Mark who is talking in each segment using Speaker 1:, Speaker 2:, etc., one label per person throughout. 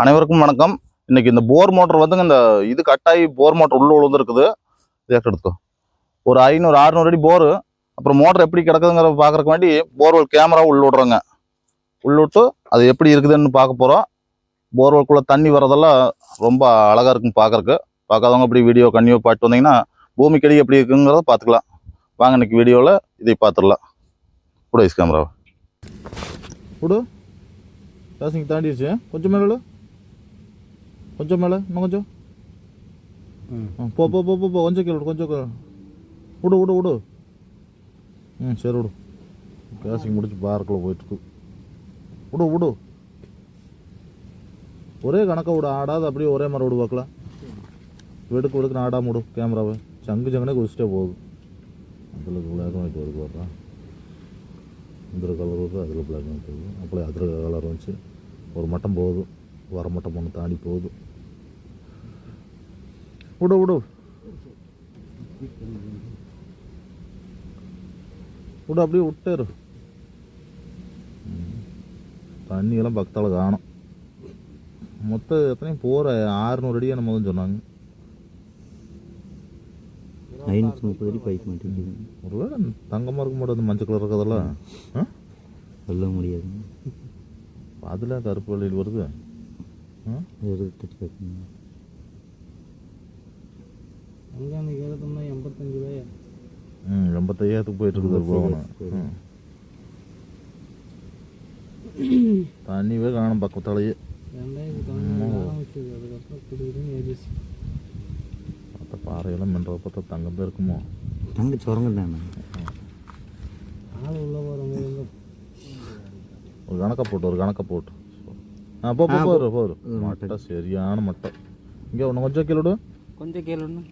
Speaker 1: அனைவருக்கும் வணக்கம். இன்னைக்கு இந்த போர் மோட்டர் வந்துங்க இந்த இது கட்டாயி போர் மோட்டர் உள்ள விழுந்துருக்குது இதை எடுத்துக்கோ. ஒரு ஐநூறு அறுநூறு அடி போரு. அப்புறம் மோட்டர் எப்படி கிடக்குதுங்கிற பார்க்குறக்கு வேண்டி போர்வெல் கேமரா உள்ள விடுறோங்க. உள்ள விட்டு அது எப்படி இருக்குதுன்னு பார்க்க போகிறோம் போர்வெல்குள்ளே தண்ணி வரதெல்லாம் ரொம்ப அழகாக இருக்கும் பார்க்குறக்கு பார்க்காதவங்க அப்படி வீடியோ கண்ணியோ பாட்டு வந்தீங்கன்னா பூமிக்கடி எப்படி இருக்குங்கிறத பார்த்துக்கலாம். வாங்க இன்னைக்கு வீடியோவில் இதை பார்த்துடலாம். கூட ஐஸ் கேமராவை. விடு. பேசிங்க தாண்டிடுச்சு. கொஞ்சம் மேலே கொஞ்சம் மேலே இன்னும் கொஞ்சம் போ போ போ போ போ கொஞ்சம் கீழே கொஞ்சம் விடு விடு விடு ம் சரி விடு பேசிங் முடிச்சு பார்க்கில் போயிட்டுருக்கு விடு விடு ஒரே கணக்காக விடு ஆடாது அப்படியே ஒரே மாதிரி விடு பார்க்கலாம். வெடுக்கு வெடுக்குன்னு ஆடாம விடு கேமராவை. சங்கு சங்குனே குதிச்சிட்டே போகுது. அதில் பிளாக் ஒயிட் வருது பார்த்தா இந்த கலர் வருது அதில் பிளாக் ஒயிட் வருது. அப்படியே அதில் கலர் வந்துச்சு. ஒரு மட்டம் போகுது. வர மட்டம் ஒன்று தாண்டி போகுது. விடு விடு. விடு அப்படியே விட்டாரு. தண்ணியெல்லாம் பக்கத்தால் காணும். மொத்தம் எத்தனையும் போகிற ஆறுநூறு அடியாக நம்ம தான் சொன்னாங்க.
Speaker 2: ஐநூற்றி முப்பது அடி மாட்டேங்குது
Speaker 1: ஒருவேளை தங்கமாக இருக்க மாட்டேன் மஞ்சள் கலர் இருக்கிறதெல்லாம்
Speaker 2: சொல்ல முடியாது.
Speaker 1: அதில் கருப்பு வெள்ளையில் வருது.
Speaker 2: பார்க்கணும்
Speaker 3: அங்கே அந்த ஏறத்தோம்னா எண்பத்தஞ்சு ரூபாயா?
Speaker 1: ம் எண்பத்தையாயிரத்துக்கு போயிட்டு இருக்குது போகணும். தண்ணிவே காணும் பக்கத்தாலேயே. பார்த்தா பாறையெல்லாம் மின்ற பார்த்தா தங்கம் தான் இருக்குமோ?
Speaker 2: தங்க சுரங்கம் தானே
Speaker 3: ஆள் உள்ள போகிறவங்க எங்க?
Speaker 1: ஒரு கணக்கை போட்டு ஒரு கணக்கை போட்டு. ஆ போ போ போரு போரு. மட்டை சரியான மட்டை. இங்கே ஒன்று கொஞ்சம் கீழே விடு.
Speaker 3: கொஞ்சம் கேளுன்னு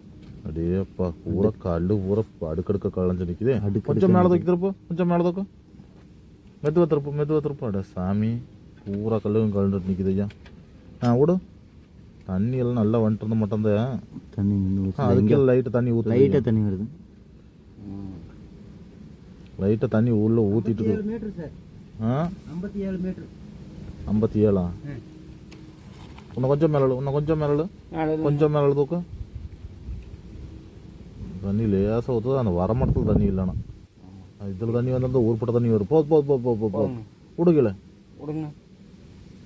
Speaker 1: அடேப்பா பூரா கல் பூரா அடுக்கடுக்க களைஞ்சு நிற்குதே கொஞ்சம் மேலே தூக்கி திருப்பு கொஞ்சம் மேலே தூக்கு. மெதுவா திருப்பு மெதுவா திருப்பு. அட சாமி பூரா கல்லும் கலந்துட்டு நிற்குது ஐயா. ஆ விடு தண்ணி எல்லாம் நல்லா வந்துட்டு இருந்த மட்டும்தான்
Speaker 2: தண்ணி
Speaker 1: அதுக்கு லைட்டு தண்ணி ஊற்று
Speaker 2: லைட்டாக தண்ணி வருது.
Speaker 1: லைட்டாக தண்ணி உள்ள ஊற்றிட்டு ஆ?
Speaker 3: ஐம்பத்தி ஏழு மீட்ரு
Speaker 1: ஐம்பத்தி ஏழா? இன்னும் கொஞ்சம் மேலே இன்னும் கொஞ்சம் மேலே கொஞ்சம் மேலே தூக்கு. தண்ணி லேசாக ஊற்றுது அந்த வரமரத்தில் தண்ணி இல்லைண்ணா இதில் தண்ணி வந்து ஊர்பட்ட தண்ணி வரும். போது போது போ போ போ விடுக்கல
Speaker 3: விடுங்க.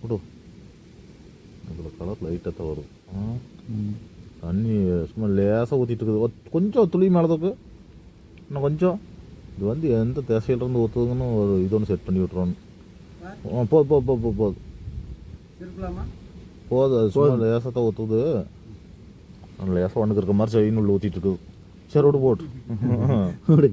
Speaker 1: விடு. இதில் கலர் லைட்டாக தான் வரும். தண்ணி சும்மா லேசாக ஊற்றிட்டு இருக்குது. கொஞ்சம் துளி மேலே தூக்கு. இன்னும் கொஞ்சம். இது வந்து எந்த திசையிலேருந்து ஊற்றுதுங்கன்னு ஒரு இது ஒன்று செட் பண்ணி போது போ போ போ போது போதும் அது சும்மா லேசாக தான் ஊற்றுது லேசாக ஒன்றுக்கு இருக்க மாதிரி செயின் உள்ள ஊற்றிட்டு இருக்குது. சரி விடு போட்டு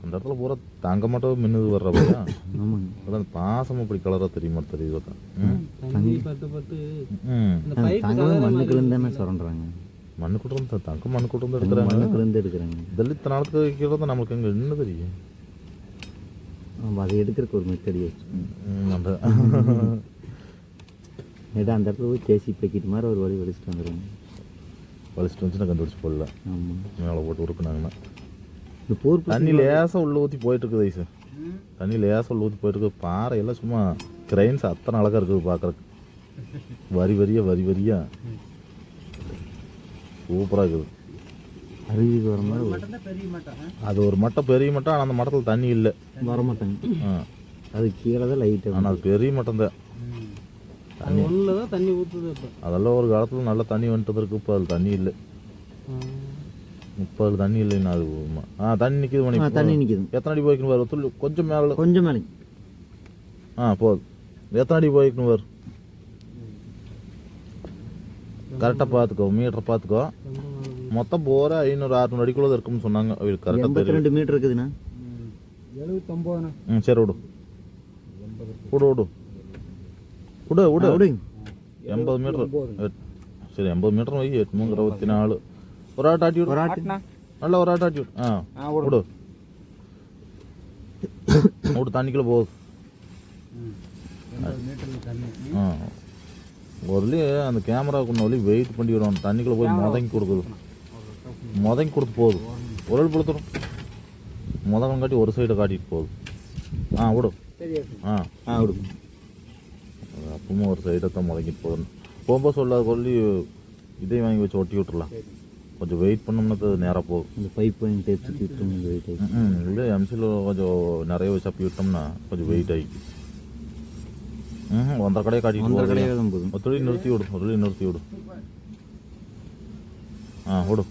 Speaker 1: அந்த இடத்துல பூரா தங்க மட்டும் மின்னுது வர்ற பையா
Speaker 2: ஆமாங்க.
Speaker 1: அதான் அந்த பாசம் அப்படி கலராக தெரியுமா தெரியுது பார்த்தா. ம்.
Speaker 3: தண்ணி பட்டு பட்டு
Speaker 1: ம்.
Speaker 3: இந்த
Speaker 2: அது
Speaker 3: பைப்
Speaker 2: தங்கமே மண்ணுக்குலேருந்து தானே சுரண்டுறாங்க.
Speaker 1: மண்ணு கூட்டு வந்து தங்க மண்ணு கூட்டு வந்து
Speaker 2: தங்கம்
Speaker 1: எடுக்கிறாங்க.
Speaker 2: மண்ணுக்குலேருந்து எடுக்கிறாங்க.
Speaker 1: இதெல்லாம் இத்தனை நாளுக்கு வைக்கிறது நம்மளுக்கு எங்கே என்ன தெரியும்.
Speaker 2: ஆமாம் அதை எடுக்கிறதுக்கு ஒரு மெத்தடி வச்சு.
Speaker 1: ம், அந்த
Speaker 2: இடத்துல போய் தேசி பேக்கிட்டு மாதிரி ஒரு வழி வலிச்சுட்டு வந்துடுவாங்க
Speaker 1: வலிச்சிட்டு வந்துச்சு கண்டுபிடிச்சு போடல.
Speaker 2: ஆமாம்
Speaker 1: மேலே போட்டு உருக்குனாங்கன்னா.
Speaker 2: இந்த போர்
Speaker 1: தண்ணி லேசாக உள்ள ஊற்றி போயிட்டு இருக்குது ஐசு. தண்ணி லேசாக உள்ள ஊற்றி போயிட்டு இருக்குது பாறை எல்லாம் சும்மா கிரைன்ஸ் அத்தனை அழகாக இருக்குது பார்க்குறக்கு வரி வரியா வரி வரியா. சூப்பராக இருக்குது.
Speaker 2: அருவிக்கு வர மாதிரி
Speaker 1: அது ஒரு மட்டம் பெரிய மட்டம் ஆனால் அந்த மட்டத்தில் தண்ணி இல்லை.
Speaker 2: வர மாட்டாங்க
Speaker 1: ஆ.
Speaker 2: அது கீழே தான் லைட்டாக
Speaker 1: ஆனால் அது பெரிய மட்டம் தான்
Speaker 3: அது ஒன்றில் தான் தண்ணி ஊற்றுது இப்போ
Speaker 1: அதெல்லாம் ஒரு காலத்தில் நல்ல தண்ணி வந்துட்டு இருக்கு இப்போ அது தண்ணி இல்லை. இப்போ அது தண்ணி இல்லைன்னா அது. ஆ தண்ணி நிற்கிது மணி.
Speaker 2: தண்ணி நிற்கிது
Speaker 1: எத்தனை அடி போய்க்கணும் பாரு துள்ளி கொஞ்சம் மேலே.
Speaker 2: கொஞ்சம் மேலே.
Speaker 1: ஆ போதும். எத்தனை அடி போய்க்கணும் பாரு கரெக்டாக பார்த்துக்கோ மீட்டரை பார்த்துக்கோ. மொத்தம் போகிற ஐநூறு அறுநூறு அடிக்குள்ளே தான் இருக்கும்னு சொன்னாங்க. அவங்களுக்கு கரெக்டாக
Speaker 2: ரெண்டு மீட்டர் இருக்குதுண்ணா.
Speaker 3: எழுபத்தொம்போதுண்ணா
Speaker 1: ம் சரி விடு. விடு விடு. விடு விடு.
Speaker 2: விடுங்க
Speaker 1: எண்பது மீட்டர் எட்- சரி எண்பது மீட்டர் வை. எட்நூறு இருபத்தி நாலு ஒரு ஆட்டு ஆட்டி விடு.
Speaker 2: ஒரு ஆட்டு.
Speaker 1: நல்லா ஒரு ஆட்டு ஆட்டி விடு. ஆ விடு. விடு. தண்ணிக்குள்ளே போகுது ஆ. ஒருலி அந்த கேமராவுக்கு ஒலி வெயிட் பண்ணி விடணும். தண்ணிக்குள்ளே போய் முதங்கி கொடுக்குது. முதங்கி கொடுத்து போகுது. ஒரு ஆள் படுத்துரும் முதகம் காட்டி ஒரு சைடை காட்டிட்டு போகுது. ஆ விடு.
Speaker 3: சரி
Speaker 1: ஆ
Speaker 2: ஆ விடுங்க
Speaker 1: அப்பவும் ஒரு சைடை தான் முதங்கிட்டு போகுது போகும்போது சொல்லாத சொல்லி இதையும் வாங்கி வச்சு ஒட்டி விட்டுறலாம். கொஞ்சம் வெயிட் பண்ணோம்னா அது நேராக போகும்.
Speaker 2: அந்த பைப் வாங்கி டேப் சுற்றி விட்டு இந்த வெயிட் ஆகி
Speaker 1: ம் இல்லை எம்சியில் கொஞ்சம் நிறைய வச்சு அப்பி விட்டோம்னா கொஞ்சம் வெயிட் ஆகி. ம் ஒன்றரை கடையை காட்டிட்டு
Speaker 2: கடையாக தான் போதும்.
Speaker 1: ஒரு தொழில் நிறுத்தி விடு ஒரு தொழில் நிறுத்தி விடு. ஆ விடு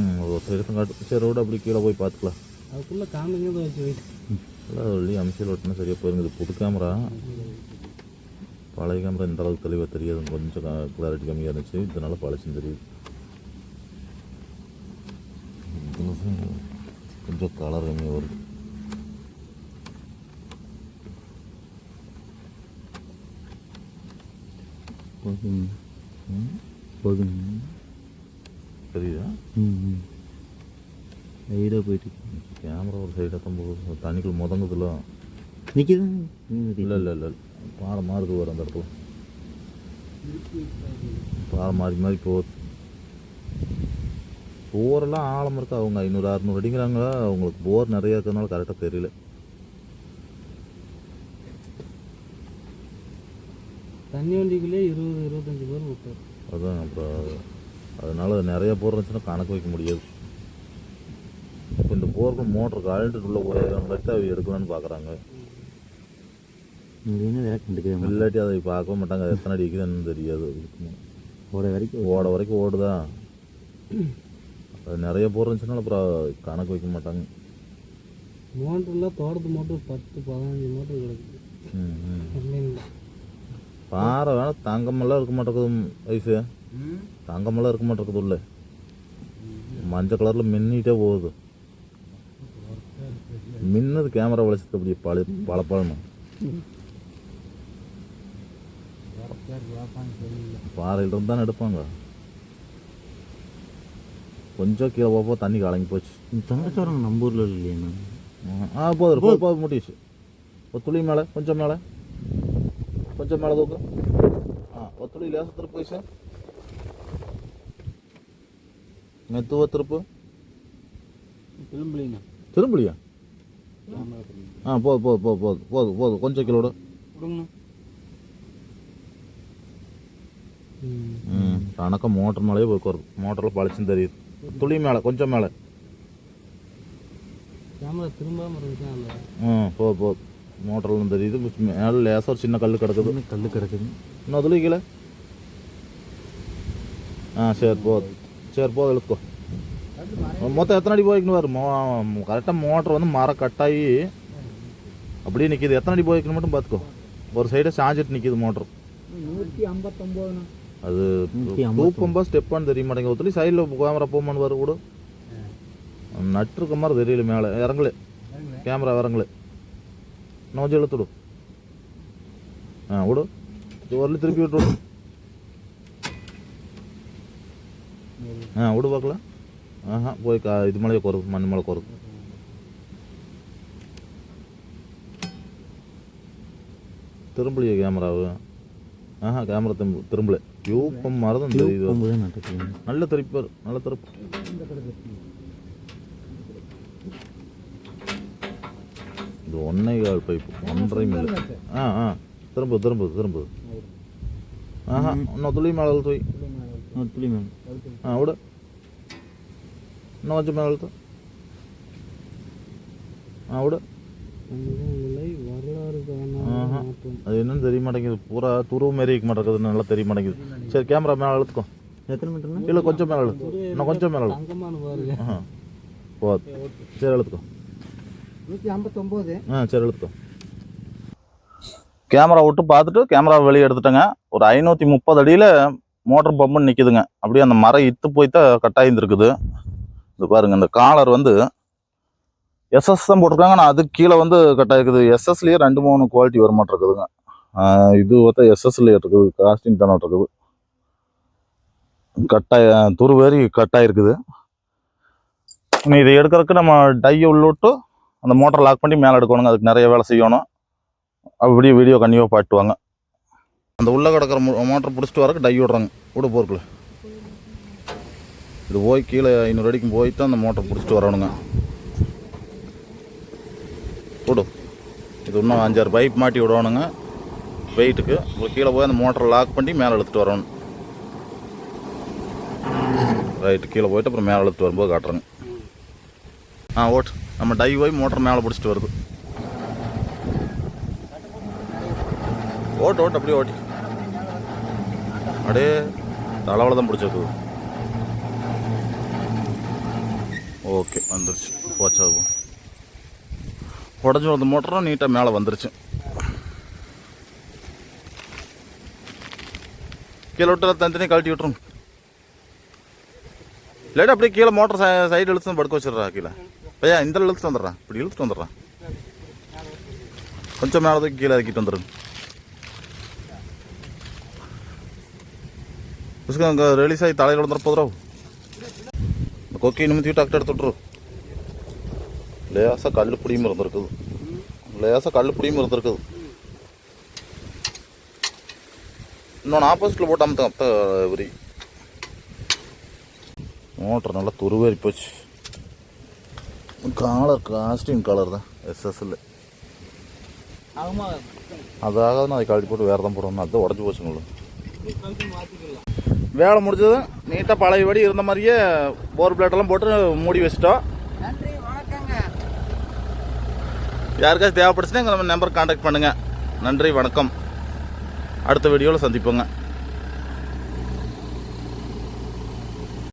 Speaker 1: ம் ஒரு சைடு காட்டு. சரி விடு அப்படி கீழே போய் பார்த்துக்கலாம்.
Speaker 3: அதுக்குள்ளே காமிங்க
Speaker 1: இல்லை சொல்லி எம்சியில் ஓட்டினா சரியாக போயிருங்க. இது புது கேமரா. பழைய கேமரா இந்த அளவுக்கு தெளிவாக தெரியாது. கொஞ்சம் கிளாரிட்டி கம்மியாக இருந்துச்சு. இதனால பழசுன்னு தெரியுது. கொஞ்சம் கலர் கம்மியாக வருது.
Speaker 2: போதும்.
Speaker 1: ம்,
Speaker 2: போதும்.
Speaker 1: தெரியுதா?
Speaker 2: ம் ம். ரைடாக போயிட்டு.
Speaker 1: கேமரா ஒரு சைடாக தான் போகுது தண்ணிக்குள்ள முதங்குதுல
Speaker 2: நிற்கிது
Speaker 1: இல்லை இல்லை இல்லை பாறை மாறுது வரும் அந்த இடத்துல பாறை மாறி மாறி போகுது போரெல்லாம் ஆழம் இருக்கு அவங்க ஐநூறு அறுநூறு அடிங்கிறாங்க அவங்களுக்கு போர் நிறைய இருக்கிறதுனால கரெக்டாக தெரியல
Speaker 3: தண்ணி வண்டிக்குள்ளே இருபது இருபத்தஞ்சி பேர் விட்டார்
Speaker 1: அதான் அப்புறம் அதனால நிறைய போர் இருந்துச்சுன்னா கணக்கு வைக்க முடியாது இப்போ இந்த போருக்கு மோட்டருக்கு அழுட்டு உள்ள போயிருக்காங்க அவை எடுக்கலாம்னு பார்க்குறாங்க
Speaker 2: இது என்ன வேலை கண்டுக்கவே மாட்டேன்
Speaker 1: இல்லாட்டி அதை பார்க்க மாட்டாங்க. அது எத்தனை அடிக்குதுன்னு தெரியாது.
Speaker 2: ஓட வரைக்கும்
Speaker 1: ஓட வரைக்கும் ஓடுதா? அது நிறைய போர் இருந்துச்சுனால அப்புறம் கணக்கு வைக்க மாட்டாங்க.
Speaker 3: மோட்டர்லாம் தோட்டத்து மோட்டர் பத்து பதினஞ்சு மோட்டர் கிடக்குது
Speaker 1: பாறை வேணா தங்கமெல்லாம் இருக்க மாட்டேங்குது வயசு தங்கமெல்லாம் இருக்க மாட்டேங்குது உள்ள. மஞ்சள் கலரில் மின்னிட்டே போகுது. மின்னது கேமரா வளைச்சதுக்கு அப்படி பழ பல பழணும் பாறையில் இருந்து தானே எடுப்பாங்க. கொஞ்சம் கீழே போப்போ தண்ணி கலங்கி போச்சு.
Speaker 2: தங்கச்சோரம் நம்ம ஊரில் இல்லையாண்ணா
Speaker 1: ஆ போதும் போதும் போதும் முட்டிச்சு ஒரு துளி மேலே கொஞ்சம் மேலே. கொஞ்சம் மேலே தூக்கு. ஆ ஒரு துளி லேச திருப்பு போய் சார் மெத்துவ திருப்பு.
Speaker 3: திரும்பலிங்கண்ணா
Speaker 1: திரும்பலையா? ஆ போதும் போதும் போதும் போதும் போதும் போதும் கொஞ்சம் கிலோடு
Speaker 3: ம்
Speaker 1: கணக்க மோட்டர் மேலேயே போய் வருது மோட்டரில் பளிச்சுன்னு தெரியுது. துளி மேலே கொஞ்சம் மேலே. ம் போதும் போதும் மோட்டர்லாம் தெரியுது. மேலே லேசாக ஒரு சின்ன கல் கிடக்குது.
Speaker 2: கல் கிடக்குது.
Speaker 1: இன்னும் துளி கீழே. ஆ சரி போதும் சரி போதும் இழுத்துக்கோ. மொத்தம் எத்தனை அடி போய்க்கணும் பாரு? மோ கரெக்டாக மோட்டர் வந்து மரம் கட்டாயி அப்படியே நிற்கிது எத்தனை அடி போய்க்கணும் மட்டும் பார்த்துக்கோ. ஒரு சைடை சாஞ்சிட்டு நிற்கிது மோட்டர் அது தூப்பம்பா ஸ்டெப்பான்னு தெரிய மாட்டேங்குது. ஒத்துலி சைடில் கேமரா போமான்னு வர கூட நட்டுருக்க மாதிரி தெரியல மேலே. இறங்கல. கேமரா இறங்கல. இன்னும் கொஞ்சம் இழுத்து விடு. ஆ விடு. வரல திருப்பி விட்டு விடு. ஆ விடு பார்க்கலாம். ஆஹா போய் கா இது மேலே குறது மண் மேலே குறது திரும்பலையே கேமராவு. ஆஹா கேமரா திரும்ப திரும்பல. யூப்பம் மரதம் தெரியுது நல்ல திருப்பார் நல்ல திருப்பு. இது ஒன்னே கால் பைப்பு ஒன்றரை மில்லு ஆ ஆ திரும்ப திரும்ப திரும்ப ஆஹா இன்னும் துளி மேலே
Speaker 2: ஒரு துளி மேலே.
Speaker 1: ஆ விடு. இன்னும் கொஞ்சம் மேலே அழுத்து ஆ விடு. அது என்னன்னு தெரிய மாட்டேங்குது. பூரா துருவு மாரி இருக்க மாட்டேங்குது நல்லா தெரிய மாட்டேங்குது. சரி கேமரா மேலே அழுத்துக்கோ
Speaker 2: எத்தனை
Speaker 1: இல்லை கொஞ்சம் மேலே அழுத்து இன்னும் கொஞ்சம் மேலே அழுத்து ஆ சரி அழுத்துக்கோ
Speaker 3: நூற்றி ஐம்பத்தொம்போது.
Speaker 1: ஆ சரி அழுத்துக்கோ
Speaker 4: கேமரா விட்டு பார்த்துட்டு கேமரா வெளியே எடுத்துட்டேங்க. ஒரு ஐநூற்றி முப்பது அடியில் மோட்டர் பம்புன்னு நிற்கிதுங்க அப்படியே அந்த மரம் இத்து போய் தான் கட்டாயிருந்துருக்குது. இது பாருங்க இந்த காலர் வந்து எஸ்எஸ் தான் போட்டிருக்காங்க. ஆனால் அதுக்கு கீழே வந்து கட்டாயிருக்குது எஸ்எஸ்லேயே ரெண்டு மூணு குவாலிட்டி வர மாட்டிருக்குதுங்க இது பார்த்தா எஸ்எஸ்லேயே இருக்குது. காஸ்டிங் தானே இருக்குது. கட்டாய துருவேறி கட்டாயிருக்குது இனி இதை எடுக்கிறதுக்கு நம்ம டையை உள்ள விட்டு அந்த மோட்டரை லாக் பண்ணி மேலே எடுக்கணுங்க. அதுக்கு நிறைய வேலை செய்யணும். அப்படியே வீடியோ கண்டிப்பாக பாட்டுவாங்க அந்த உள்ளே கிடக்கிற மோட்டர் பிடிச்சிட்டு வரக்கு டை விடுறாங்க. விட போர்க்குள்ள. இது போய் கீழே ஐநூறு அடிக்கும் தான் அந்த மோட்டர் பிடிச்சிட்டு வரணுங்க. விடு இது இன்னும் அஞ்சாறு பைப் மாட்டி விடணுங்க.
Speaker 1: வெயிட்டுக்கு உங்களுக்கு கீழே போய் அந்த மோட்டரை லாக் பண்ணி மேலே இழுத்துட்டு வரணும். ரைட்டு கீழே போயிட்டு அப்புறம் மேலே இழுத்துட்டு வரும்போது காட்டுறேங்க. ஆ ஓட்டு. நம்ம டை போய் மோட்டர் மேலே பிடிச்சிட்டு வருது. ஓட்டு ஓட்டு அப்படியே ஓட்டி. அப்படியே தலைவலை தான் பிடிச்சிருக்குது. வந்துருச்சு. போச்சா உடஞ்சி வந்த மோட்டரும் நீட்டாக மேலே வந்துருச்சு. கீழே விட்டு தனித்தனியாக கழட்டி விட்டுரும் இல்லாட்டி அப்படியே கீழே மோட்டர் சைடு இழுத்து படுக்க வச்சிடுறா கீழே. பையா இந்த இழுத்துட்டு வந்துடுறான் இப்படி இழுத்துட்டு வந்துடுறான் கொஞ்சம் மேலே தூக்கி கீழே இறக்கிட்டு வந்துடுங்க. அங்கே ரிலீஸ் ஆகி தலையில் வந்துட போதுரோ. இந்த கொக்கி நிமித்தி விட்டு லேசாக கல் பிடியும் இருந்திருக்குது. லேசாக கல் பிடியும் இருந்திருக்குது. இன்னொன்று ஆப்போசிட்டில் போட்டு அமுத்த அப்த மோட்டர் நல்லா துருவேறி போச்சு. காலர் காஸ்டியூம் கலர் தான் எஸ்எஸ்எல் அதாக நான் அதை கழட்டி போட்டு வேறு தான் போடணும் அதுதான் உடஞ்சி போச்சுங்களா வேலை முடிஞ்சது நீட்டாக பழையபடி இருந்த மாதிரியே போர் பிளேட்டெல்லாம் போட்டு மூடி வச்சிட்டோம். யாருக்காச்சும் தேவைப்படுச்சுன்னா எங்கள் நம்ம நம்பர் காண்டாக்ட் பண்ணுங்கள் நன்றி வணக்கம். அடுத்த வீடியோவில் சந்திப்போங்க.